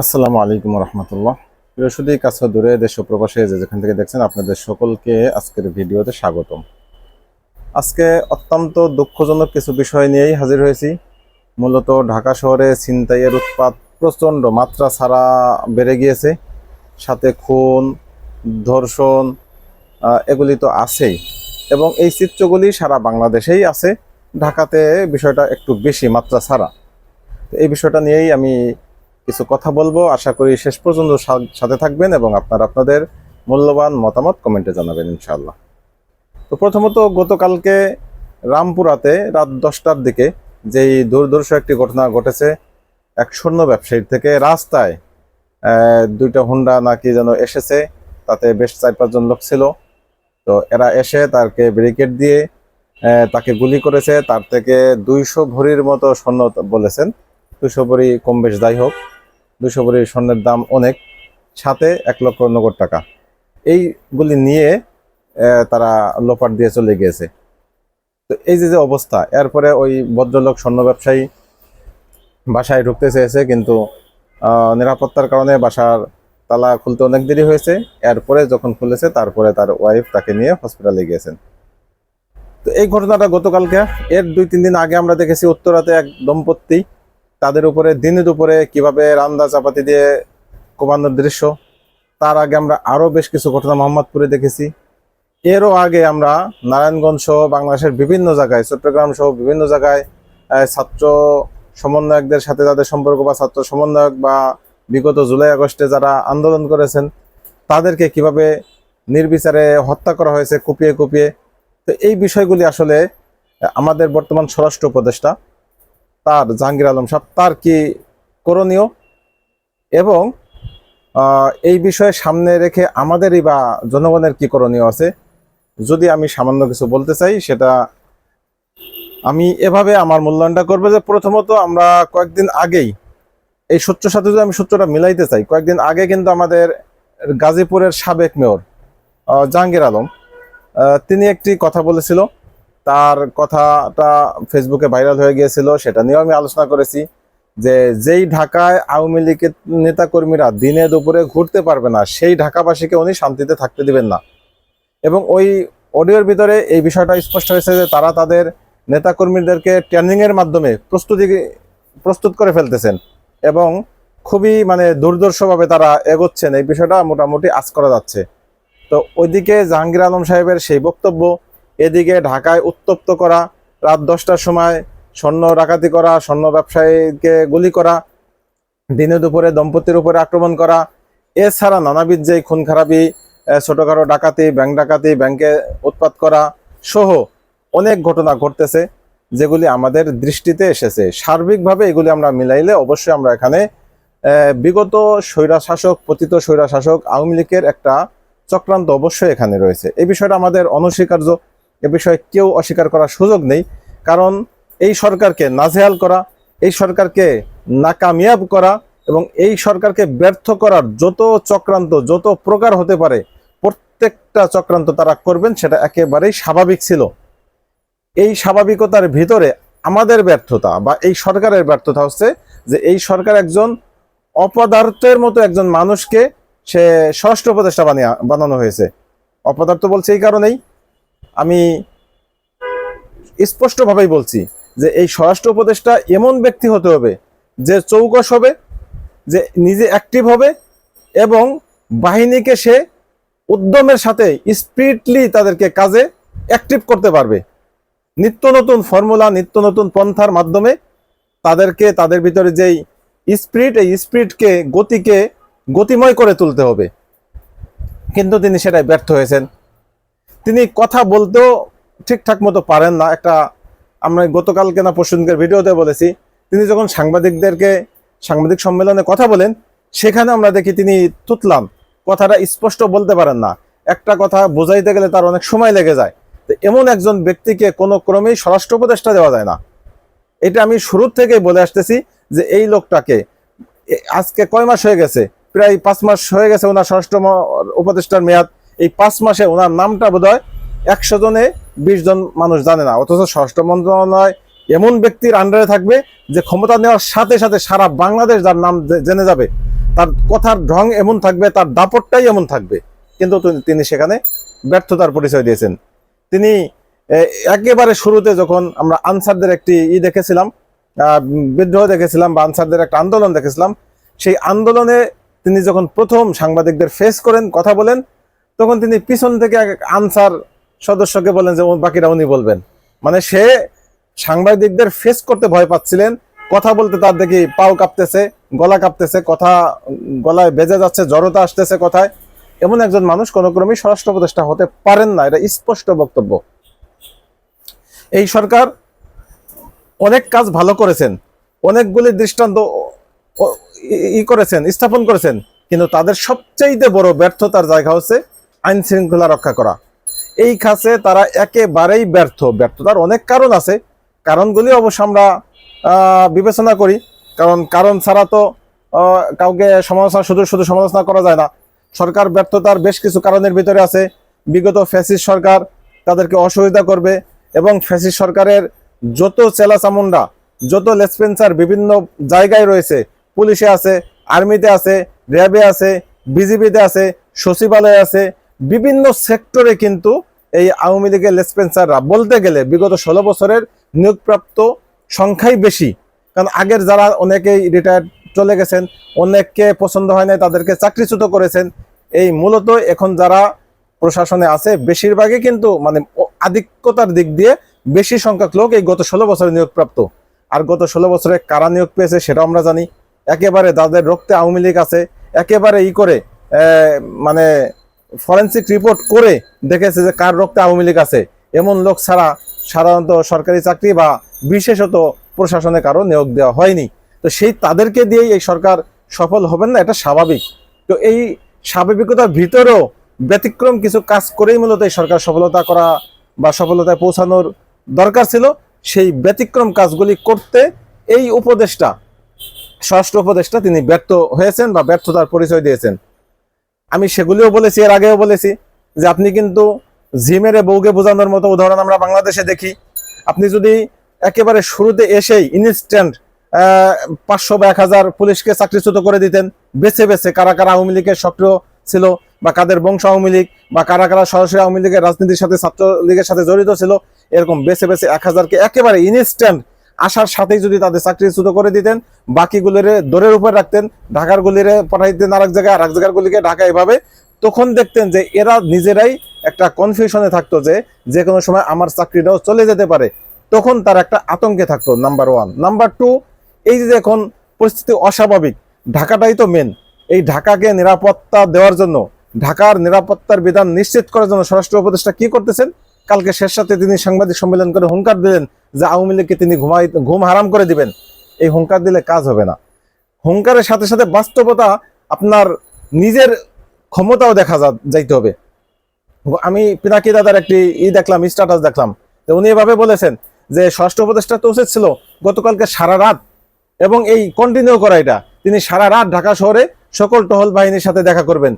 আসসালামু আলাইকুম রহমতুল্লাহ। শুধুই কাছে দূরে দেশ প্রবাসে যে যেখান থেকে দেখছেন, আপনাদের সকলকে আজকের ভিডিওতে স্বাগতম। আজকে অত্যন্ত দুঃখজনক কিছু বিষয় নিয়েই হাজির হয়েছি। মূলত ঢাকা শহরে ছিনতাইয়ের উৎপাত প্রচণ্ড, মাত্রা ছাড়া বেড়ে গিয়েছে। সাথে খুন, ধর্ষণ এগুলি তো আছেই। এবং এই চিত্রগুলি সারা বাংলাদেশেই আছে। ঢাকাতে বিষয়টা একটু বেশি মাত্রা ছাড়া। এই বিষয়টা নিয়েই আমি কিছু কথা বলব। আশা করি শেষ পর্যন্ত সাথে থাকবেন এবং আপনার আপনাদের মূল্যবান মতামত কমেন্টে জানাবেন ইনশাল্লাহ তো প্রথমত গতকালকে রামপুরাতে রাত দশটার দিকে যেই দুর্দর্শ একটি ঘটনা ঘটেছে, এক স্বর্ণ ব্যবসায়ীর থেকে রাস্তায় দুইটা হুন্ডা নাকি যেন এসেছে, তাতে বেশ চার পাঁচজন লোক ছিল। তো এরা এসে তাকে ব্যারিকেড দিয়ে তাকে গুলি করেছে। তার থেকে দুইশো ভরির মতো স্বর্ণ বলেছেন। দুশো ভরি কম বেশ যাই হোক। দুশো ভরি স্বর্ণের দাম অনেক, সাথে এক লক্ষ নগদ টাকা। এইগুলি নিয়ে তারা লোপার দিয়ে চলে গিয়েছে। তো এই যে যে অবস্থা, এরপরে ওই ভদ্রলোক স্বর্ণ ব্যবসায়ী বাসায় ঢুকতে চেয়েছে, কিন্তু নিরাপত্তার কারণে বাসার তালা খুলতে অনেক দেরি হয়েছে। এরপরে যখন খুলেছে, তারপরে তার ওয়াইফ তাকে নিয়ে হসপিটালে গিয়েছেন। তো এই ঘটনাটা গতকালকে, এর দুই তিন দিন আগে আমরা দেখেছি, উত্তরাতে এক দম্পতি তাদের উপরে, দিনের উপরে কীভাবে রান্দা চাপাতি দিয়ে কমানোর দৃশ্য, তার আগে আমরা আরও বেশ কিছু ঘটনা মোহাম্মদপুরে দেখেছি। এরও আগে আমরা নারায়ণগঞ্জ সহ বাংলাদেশের বিভিন্ন জায়গায়, চট্টগ্রাম সহ বিভিন্ন জায়গায় ছাত্র সমন্বয়কদের সাথে তাদের সম্পর্ক বা ছাত্র সমন্বয়ক বা বিগত জুলাই আগস্টে যারা আন্দোলন করেছেন, তাদেরকে কীভাবে নির্বিচারে হত্যা করা হয়েছে, কুপিয়ে কুপিয়ে। তো এই বিষয়গুলি আসলে আমাদের বর্তমান স্বরাষ্ট্র উপদেষ্টা তার জাহাঙ্গীর আলম সাহেব, তার কি করণীয়? এবং এই বিষয়ে সামনে রেখে আমাদেরই বা জনগণের কি করণীয় আছে? যদি আমি সামান্য কিছু বলতে চাই, সেটা আমি এভাবে আমার মূল্যায়নটা করব যে প্রথমত আমরা কয়েকদিন আগেই, এই সূত্রের সাথে যদি আমি সূত্রটা মিলাইতে চাই, কয়েকদিন আগে কিন্তু আমাদের গাজীপুরের সাবেক মেয়র জাহাঙ্গীর আলম তিনি একটি কথা বলেছিল তার কথাটা ফেসবুকে ভাইরাল হয়ে গিয়েছিল, সেটা নিয়েও আমি আলোচনা করেছি যে যেই ঢাকায় আওয়ামী লীগের নেতাকর্মীরা দিনে দুপুরে ঘুরতে পারবে না, সেই ঢাকাবাসীকে উনি শান্তিতে থাকতে দিবেন না। এবং ওই অডিওর ভিতরে এই বিষয়টা স্পষ্ট হয়েছে যে তারা তাদের নেতাকর্মীদেরকে ট্রেনিং এর মাধ্যমে প্রস্তুতি, প্রস্তুত করে ফেলতেছেন এবং খুবই মানে দুর্দর্শভাবে তারা এগোচ্ছেন। এই বিষয়টা মোটামুটি আজ করা যাচ্ছে। তো ওইদিকে জাহাঙ্গীর আলম সাহেবের সেই বক্তব্য এদিকে ঢাকায় উত্তপ্ত করা, রাত দশটার সময় স্বর্ণ ডাকাতি করা, স্বর্ণ ব্যবসায়ীকে গুলি করা, দিনে দুপুরে দম্পতির উপরে আক্রমণ করা, এছাড়া নানাবিধ যে খুন খারাপি ছোটখাটো ডাকাতি, ব্যাংক ডাকাতি, ব্যাংকে উৎপাত করা সহ অনেক ঘটনা ঘটতেছে, যেগুলি আমাদের দৃষ্টিতে এসেছে। সার্বিকভাবে এগুলি আমরা মিলাইলে অবশ্যই আমরা এখানে বিগত স্বৈরা শাসক পতিত স্বৈরা শাসক আওয়ামী লীগের একটা চক্রান্ত অবশ্যই এখানে রয়েছে। এই বিষয়টা আমাদের অনস্বীকার্য। এ বিষয়ে কেউ অস্বীকার করার সুযোগ নেই। কারণ এই সরকারকে নাজেহাল করা, এই সরকারকে নাকামিয়াব করা এবং এই সরকারকে ব্যর্থ করার যত চক্রান্ত, যত প্রকার হতে পারে, প্রত্যেকটা চক্রান্ত তারা করবেন সেটা একেবারেই স্বাভাবিক ছিল। এই স্বাভাবিকতার ভিতরে আমাদের ব্যর্থতা বা এই সরকারের ব্যর্থতা হচ্ছে যে এই সরকার একজন অপদার্থের মতো একজন মানুষকে সে ষষ্ঠ উপদেষ্টা বানিয়ে বানানো হয়েছে। অপদার্থ বলছে এই কারণেই আমি স্পষ্টভাবেই বলছি যে এই স্বরাষ্ট্র উপদেষ্টা এমন ব্যক্তি হতে হবে যে চৌকস হবে, যে নিজে অ্যাক্টিভ হবে এবং বাহিনীকে সে উদ্যমের সাথে স্পিডলি তাদেরকে কাজে অ্যাক্টিভ করতে পারবে। নিত্য নতুন ফর্মুলা নিত্য নতুন পন্থার মাধ্যমে তাদেরকে, তাদের ভিতরে যেই স্পিরিট এই স্পিরিটকে গতিকে গতিময় করে তুলতে হবে। কিন্তু তিনি সেটাই ব্যর্থ হয়েছেন। তিনি কথা বলতেও ঠিকঠাক মতো পারেন না। একটা আমরা গতকালকে না পরশুদিনকের ভিডিওতে বলেছি, তিনি যখন সাংবাদিকদেরকে সাংবাদিক সম্মেলনে কথা বলেন, সেখানে আমরা দেখি তিনি তুতলাম, কথাটা স্পষ্ট বলতে পারেন না। একটা কথা বোঝাইতে গেলে তার অনেক সময় লেগে যায়। তো এমন একজন ব্যক্তিকে কোনো ক্রমেই স্বরাষ্ট্র উপদেষ্টা দেওয়া যায় না। এটা আমি শুরুর থেকেই বলে আসতেছি যে এই লোকটাকে আজকে কয় মাস হয়ে গেছে? প্রায় পাঁচ মাস হয়ে গেছে ওনার স্বরাষ্ট্র উপদেষ্টার মেয়াদ। এই পাঁচ মাসে ওনার নামটা বোধ হয় একশো জনে বিশ জন মানুষ জানে না। অথচ স্বরাষ্ট্র মন্ত্রণালয় এমন ব্যক্তির আন্ডারে থাকবে যে ক্ষমতা নেওয়ার সাথে সাথে সারা বাংলাদেশ যার নাম জেনে যাবে। তার কথার ঢং এমন থাকবে, তার দাপটটাই এমন থাকবে। কিন্তু তিনি- তিনি সেখানে ব্যর্থতার পরিচয় দিয়েছেন। তিনি একেবারে শুরুতে যখন আমরা আনসারদের একটি ই দেখেছিলাম বিদ্রোহ দেখেছিলাম বা আনসারদের একটা আন্দোলন দেখেছিলাম, সেই আন্দোলনে তিনি যখন প্রথম সাংবাদিকদের ফেস করেন, কথা বলেন তখন তিনি পিছন থেকে আনসার সদস্যকে বলেন যে বাকিরা উনি বলবেন। মানে সে সাংবাদিকদের ফেস করতে ভয় পাচ্ছিলেন, কথা বলতে তার দেখি পাও কাঁপতেছে, গলা কাঁপতেছে, কথা, গলায় বেজে যাচ্ছে, জড়তা আসতেছে কথায়। এমন একজন মানুষ কোনো ক্রমেই স্বরাষ্ট্র উপদেষ্টা হতে পারেন না, এটা স্পষ্ট বক্তব্য। এই সরকার অনেক কাজ ভালো করেছেন, অনেকগুলি দৃষ্টান্ত ই- করেছেন, স্থাপন করেছেন, কিন্তু তাদের সবচাইতে বড় ব্যর্থতার জায়গা হচ্ছে আইন শৃঙ্খলা রক্ষা করা। এই কাছে তারা একেবারেই ব্যর্থ। ব্যর্থতার অনেক কারণ আছে। কারণগুলি অবশ্য আমরা বিবেচনা করি। কারণ কারণ ছাড়া তো কাউকে সমালোচনা, শুধু শুধু সমালোচনা করা যায় না। সরকার ব্যর্থতার বেশ কিছু কারণের ভিতরে আছে। বিগত ফ্যাসিস্ট সরকার তাদেরকে অসুবিধা করবে এবং ফ্যাসিস সরকারের যত চেলা চামুন্ডা যত লেসপেন্সার বিভিন্ন জায়গায় রয়েছে, পুলিশে আছে, আর্মিতে আছে, র্যাবে আছে, বিজিবিতে আছে, সচিবালয়ে আছে বিভিন্ন সেক্টরে কিন্তু এই আওয়ামী লীগের লেসপেন্সাররা বলতে গেলে বিগত ষোলো বছরের নিয়োগপ্রাপ্ত সংখ্যাই বেশি। কারণ আগের যারা অনেকেই রিটায়ার চলে গেছেন, অনেককে পছন্দ হয় নাই, তাদেরকে চাকরিচ্যুত করেছেন, এই মূলত এখন যারা প্রশাসনে আছে, বেশিরভাগই কিন্তু মানে আধিক্যতার দিক দিয়ে বেশি সংখ্যক লোক এই গত ষোলো বছরে নিয়োগপ্রাপ্ত। আর গত ষোলো বছরে কারা নিয়োগ পেয়েছে সেটাও আমরা জানি। একেবারে যাদের রক্তে আওয়ামী লীগ আছে, একেবারে ই করে মানে ফরেন্সিক রিপোর্ট করে দেখেছে যে কার রক্তে আওয়ামী লীগ আছে। এমন লোক ছাড়া সাধারণত সরকারি চাকরি বা বিশেষত প্রশাসনে কারও নিয়োগ দেওয়া হয়নি। তো সেই তাদেরকে দিয়েই এই সরকার সফল হবেন না, এটা স্বাভাবিক। তো এই স্বাভাবিকতার ভিতরেও ব্যতিক্রম কিছু কাজ করেই মূলত এই সরকার সফলতা করা বা সফলতায় পৌঁছানোর দরকার ছিল। সেই ব্যতিক্রম কাজগুলি করতে এই উপদেশটা ষষ্ঠ উপদেশটা তিনি ব্যর্থ হয়েছেন বা ব্যর্থতার পরিচয় দিয়েছেন। আমি সেগুলিও বলেছি, এর আগেও বলেছি যে আপনি কিন্তু ঝিমেরে বউকে বোঝানোর মতো উদাহরণ আমরা বাংলাদেশে দেখি। আপনি যদি একেবারে শুরুতে এসেই ইনস্ট্যান্ট পাঁচশো বা এক হাজার পুলিশকে চাকরিচ্যুত করে দিতেন, বেছে বেছে কারা কারা আওয়ামী লীগের সক্রিয় ছিল বা কাদের বংশ আওয়ামী লীগ বা কারা কারা সরাসরি আওয়ামী লীগের রাজনীতির সাথে ছাত্র লীগের সাথে জড়িত ছিল, এরকম বেছে বেছে এক হাজারকে একেবারে ইনস্ট্যান্ট আসার সাথেই যদি তাদের চাকরিচ্যুত করে দিতেন, বাকিগুলিরে দরের উপর রাখতেন, ঢাকার গুলিরে পাঠাই দিতেন আর এক জায়গায় আর এক জায়গার গুলিকে ঢাকা এভাবে, তখন দেখতেন যে এরা নিজেরাই একটা কনফিউশনে থাকতো যে যে কোনো সময় আমার চাকরিটাও চলে যেতে পারে। তখন তার একটা আতঙ্কে থাকতো নাম্বার ওয়ান নাম্বার টু এই যে এখন পরিস্থিতি অস্বাভাবিক। ঢাকাটাই তো মেন এই ঢাকাকে নিরাপত্তা দেওয়ার জন্য, ঢাকার নিরাপত্তার বিধান নিশ্চিত করার জন্য স্বরাষ্ট্র উপদেষ্টা কি করতেছেন? কালকে শেষ সাথে তিনি সাংবাদিক সম্মেলন করে হুঙ্কার দিলেন যে আওয়ামী লীগকে তিনি ঘুমাই ঘুম হারাম করে দিবেন। এই হুঙ্কার দিলে কাজ হবে না। হুঙ্কারের সাথে সাথে বাস্তবতা আপনার নিজের ক্ষমতাও দেখা যাইতে হবে। আমি পিনাকি দাদার একটি ই দেখলাম স্ট্যাটাস দেখলাম। তো উনি এভাবে বলেছেন যে ষষ্ঠ উপদেষ্টা তো উচিত ছিল গতকালকে সারা রাত এবং এই কন্টিনিউ করা এটা। তিনি সারা রাত ঢাকা শহরে সকল টহল বাহিনীর সাথে দেখা করবেন।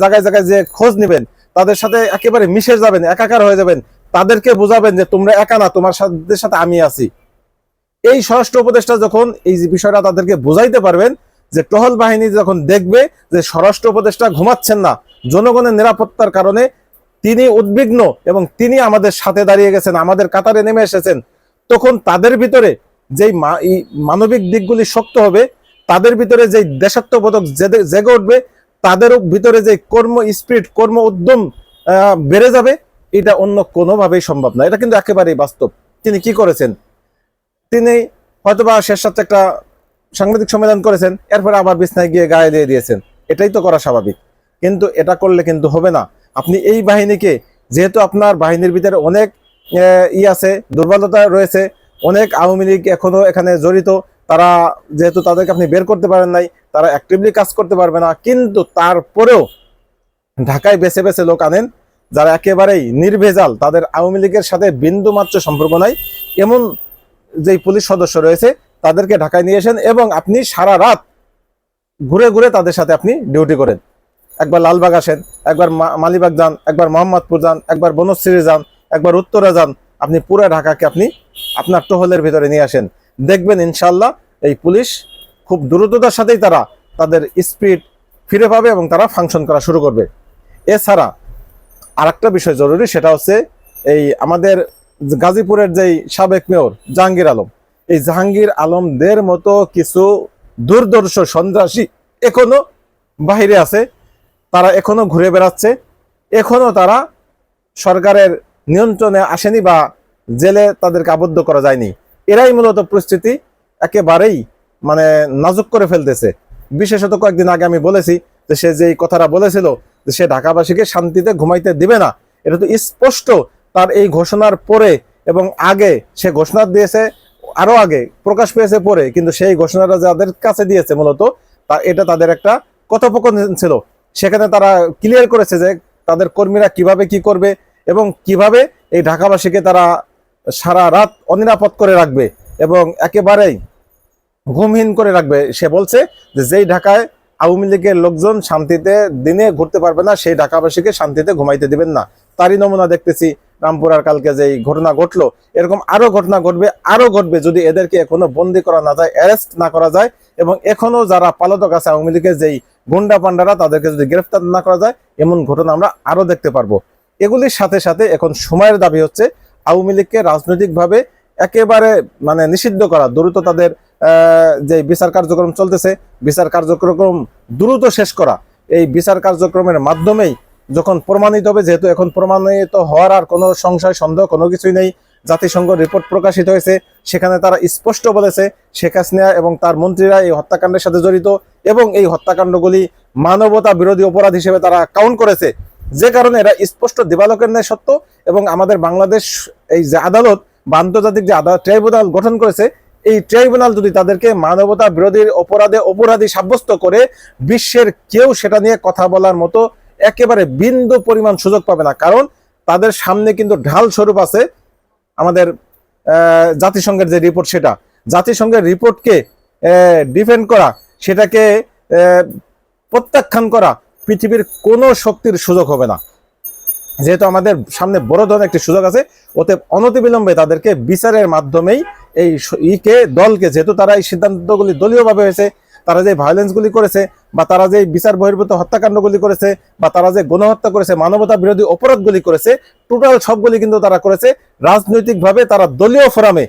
জায়গায় জায়গায় যে খোঁজ নেবেন, তাদের সাথে একেবারে মিশে যাবেন, একাকার হয়ে যাবেন। তাদেরকে বোঝাবেন যে তোমরা একা না, তোমার সাথে সাথে আমি আছি। এই স্বরাষ্ট্র উপদেষ্টা যখন এই বিষয়টা তাদেরকে বোঝাইতে পারবেন, যে টহল বাহিনী যখন দেখবে যে স্বরাষ্ট্র উপদেষ্টা ঘুমাচ্ছেন না, জনগণের নিরাপত্তার কারণে তিনি উদ্বিগ্ন এবং তিনি আমাদের সাথে দাঁড়িয়ে গেছেন, আমাদের কাতারে নেমে এসেছেন, তখন তাদের ভিতরে যেই মানবিক দিকগুলি শক্ত হবে, তাদের ভিতরে যেই দেশাত্মবোধক জেগে উঠবে, তাদের ভিতরে যে কর্ম স্পিরিট, কর্ম উদ্যম বেড়ে যাবে এটা অন্য কোনোভাবেই সম্ভব না। এটা কিন্তু একেবারেই বাস্তব। তিনি কি করেছেন? তিনি হয়তোবা শেষ সাথে একটা সাংবাদিক সম্মেলন করেছেন, এরপরে আবার বিছনায় গিয়ে গায়ে দিয়ে দিয়েছেন। এটাই তো করা স্বাভাবিক। কিন্তু এটা করলে কিন্তু হবে না। আপনি এই বাহিনীকে, যেহেতু আপনার বাহিনীর ভিতরে অনেক ই আছে, দুর্বলতা রয়েছে, অনেক আওয়ামী লীগ এখনও এখানে জড়িত, তারা যেহেতু তাদেরকে আপনি বের করতে পারেন নাই, তারা অ্যাক্টিভলি কাজ করতে পারবে না, কিন্তু তারপরেও ঢাকায় বেছে বেছে লোক আনেন যারা একেবারেই নির্ভেজাল, তাদের আওয়ামী লীগের সাথে বিন্দু মাত্র সম্পর্ক নাই, এমন যেই পুলিশ সদস্য রয়েছে, তাদেরকে ঢাকায় নিয়ে আসেন এবং আপনি সারা রাত ঘুরে ঘুরে তাদের সাথে আপনি ডিউটি করেন। একবার লালবাগ আসেন, একবার মালিবাগ যান, একবার মোহাম্মদপুর যান, একবার বনশ্রী যান, একবার উত্তরা যান, আপনি পুরো ঢাকাকে আপনি আপনার টহলের ভিতরে নিয়ে আসেন। দেখবেন ইনশাল্লাহ এই পুলিশ খুব দ্রুততার সাথেই তারা তাদের স্পিড ফিরে পাবে এবং তারা ফাংশন করা শুরু করবে। এছাড়া আরেকটা বিষয় জরুরি, সেটা হচ্ছে এই আমাদের গাজীপুরের যেই সাবেক মেয়র জাহাঙ্গীর আলম। এই জাহাঙ্গীর আলমদের মতো কিছু দুর্দর্শ সন্ত্রাসী এখনও বাহিরে আছে, তারা এখনও ঘুরে বেড়াচ্ছে, এখনও তারা সরকারের নিয়ন্ত্রণে আসেনি বা জেলে তাদেরকে আবদ্ধ করা যায়নি। এরাই মূলত পরিস্থিতি একেবারেই মানে নাজুক করে ফেলতেছে। বিশেষত কয়েকদিন আগে আমি বলেছি যে সে যে কথাটা বলেছিল যে সে ঢাকাবাসীকে শান্তিতে ঘুমাইতে দিবে না, এটা তো স্পষ্ট। তার এই ঘোষণার পরে এবং আগে সে ঘোষণা দিয়েছে, আরও আগে প্রকাশ পেয়েছে পরে, কিন্তু সেই ঘোষণাটা যাদের কাছে দিয়েছে মূলত, তা এটা তাদের একটা কথোপকথন ছিল। সেখানে তারা ক্লিয়ার করেছে যে তাদের কর্মীরা কীভাবে কি করবে এবং কীভাবে এই ঢাকাবাসীকে তারা সারা রাত অনিরাপদ করে রাখবে এবং একেবারেই ঘুমহীন করে রাখবে। সে বলছে যে যেই ঢাকায় আওয়ামী লীগের লোকজন শান্তিতে দিনে ঘুরতে পারবে না, সেই ঢাকাবাসীকে শান্তিতে ঘুমাইতে দিবেন না। তারই নমুনা দেখতেছি, রামপুরার কালকে যে ঘটনা ঘটলো, এরকম আরও ঘটনা ঘটবে, আরও ঘটবে যদি এদেরকে এখনও বন্দি করা না যায় অ্যারেস্ট না করা যায়, এবং এখনও যারা পালাতক আছে আওয়ামী লীগের যেই গুন্ডা পান্ডারা তাদেরকে যদি গ্রেফতার না করা যায়, এমন ঘটনা আমরা আরও দেখতে পারব। এগুলির সাথে সাথে এখন সময়ের দাবি হচ্ছে, আওয়ামী লীগকে রাজনৈতিকভাবে একেবারে মানে নিষিদ্ধ করা, দ্রুত তাদের যে বিচার কার্যক্রম চলতেছে, বিচার কার্যক্রম দ্রুত শেষ করা। এই বিচার কার্যক্রমের মাধ্যমেই যখন প্রমাণিত হবে, যেহেতু এখন প্রমাণিত হওয়ার আর কোনো সংশয়, সন্দেহ কোনো কিছুই নেই, জাতিসংঘ রিপোর্ট প্রকাশিত হয়েছে, সেখানে তারা স্পষ্ট বলেছে, শেখ হাসিনা এবং তার মন্ত্রীরা এই হত্যাকাণ্ডের সাথে জড়িত এবং এই হত্যাকাণ্ডগুলি মানবতা বিরোধী অপরাধ হিসেবে তারা কাউন্ট করেছে। যে কারণে এরা স্পষ্ট দিবালোকের ন্যায় সত্য এবং আমাদের বাংলাদেশ এই যে আদালত বা আন্তর্জাতিক যে আদালত, ট্রাইব্যুনাল গঠন করেছে এই ট্রাইব্যুনাল যদি তাদেরকে মানবতা বিরোধীর অপরাধে অপরাধী সাব্যস্ত করে, বিশ্বের কেউ সেটা নিয়ে কথা বলার মতো একেবারে বিন্দু পরিমাণ সুযোগ পাবে না। কারণ তাদের সামনে কিন্তু ঢাল স্বরূপ আছে আমাদের জাতিসংঘের যে রিপোর্ট সেটা। জাতিসংঘের রিপোর্টকে ডিফেন্ড করা, সেটাকে প্রত্যাখ্যান করা পৃথিবীর কোনো শক্তির সুযোগ হবে না। যেহেতু আমাদের সামনে বড় ধরনের একটি সুযোগ আছে ওতে অনতিবিলম্বে তাদেরকে বিচারের মাধ্যমেই এই ইকে দলকে, যেহেতু তারা এই সিদ্ধান্তগুলি দলীয়ভাবে হয়েছে, তারা যে ভায়োলেন্সগুলি করেছে বা তারা যে বিচার বহির্ভূত হত্যাকাণ্ডগুলি করেছে বা তারা যে গণহত্যা করেছে, মানবতা বিরোধী অপরাধগুলি করেছে টোটাল সবগুলি কিন্তু তারা করেছে। রাজনৈতিকভাবে তারা দলীয় ফোরামে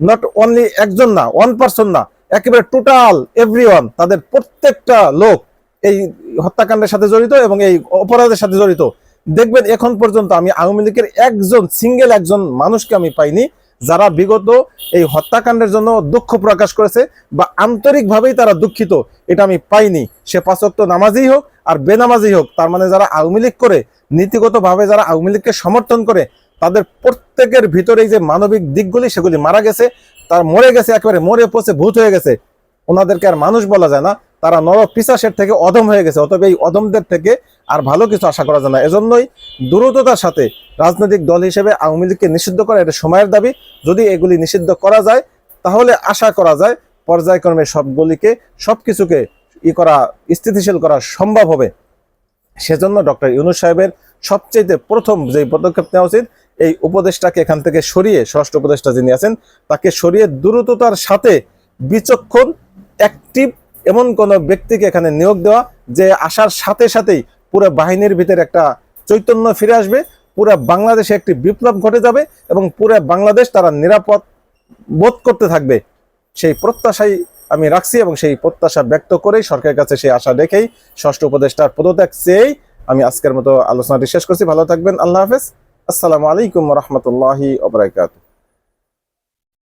নট অনলি একজন না ওয়ান পার্সন না, একেবারে টোটাল এভরিওয়ান তাদের প্রত্যেকটা লোক এই হত্যাকাণ্ডের সাথে জড়িত এবং এই অপরাধের সাথে জড়িত। দেখবেন এখন পর্যন্ত আমি আওয়ামী লীগের একজন সিঙ্গেল একজন মানুষকে আমি পাইনি, যারা বিগত এই হত্যাকাণ্ডের জন্য দুঃখ প্রকাশ করেছে বা আন্তরিকভাবেই তারা দুঃখিত, এটা আমি পাইনি। সে পাঁচক্ত নামাজই হোক আর বেনামাজি হোক, তার মানে যারা আওয়ামী লীগ করে, নীতিগতভাবে যারা আওয়ামী লীগকে সমর্থন করে, তাদের প্রত্যেকের ভিতরেই যে মানবিক দিকগুলি, সেগুলি মারা গেছে, তার মরে গেছে, একেবারে মরে পচে ভূত হয়ে গেছে। ওনাদেরকে আর মানুষ বলা যায় না। তারা নর পিসাসের থেকে অদম হয়ে গেছে, অতএব এই অদমদের থেকে আর ভালো কিছু আশা করা যায় না। এজন্যই দ্রুততার সাথে রাজনৈতিক দল হিসেবে আওয়ামী লীগকে নিষিদ্ধ করা এটা সময়ের দাবি। যদি এগুলি নিষিদ্ধ করা যায়, তাহলে আশা করা যায় পর্যায়ক্রমে সবগুলিকে সব কিছুকে ই করা, স্থিতিশীল করা সম্ভব হবে। সেজন্য ডক্টর ইউনুস সাহেবের সবচেয়ে প্রথম যে পদক্ষেপ নেওয়া উচিত, এই উপদেশটাকে এখান থেকে সরিয়ে ষষ্ঠ উপদেষ্টা যিনি আছেন, তাকে সরিয়ে দ্রুততার সাথে বিচক্ষণ অ্যাক্টিভ এমন কোন ব্যক্তিকে এখানে নিয়োগ দেওয়া যে আসার সাথে সাথেই পুরো বাহিনীর ভিতরে একটা চৈতন্য ফিরে আসবে, পুরো বাংলাদেশে একটি বিপ্লব ঘটে যাবে এবং পুরো বাংলাদেশ তারা নিরাপদ বোধ করতে থাকবে। সেই প্রত্যাশাই আমি রাখছি এবং সেই প্রত্যাশা ব্যক্ত করেই সরকারের কাছে সেই আশা রেখেই ষষ্ঠ উপদেষ্টার পদত্যাগ চেয়েই আমি আজকের মতো আলোচনাটি শেষ করছি। ভালো থাকবেন, আল্লাহ হাফেজ। আসসালামু আলাইকুম রহমতুল্লাহি ওবরাকাতুহ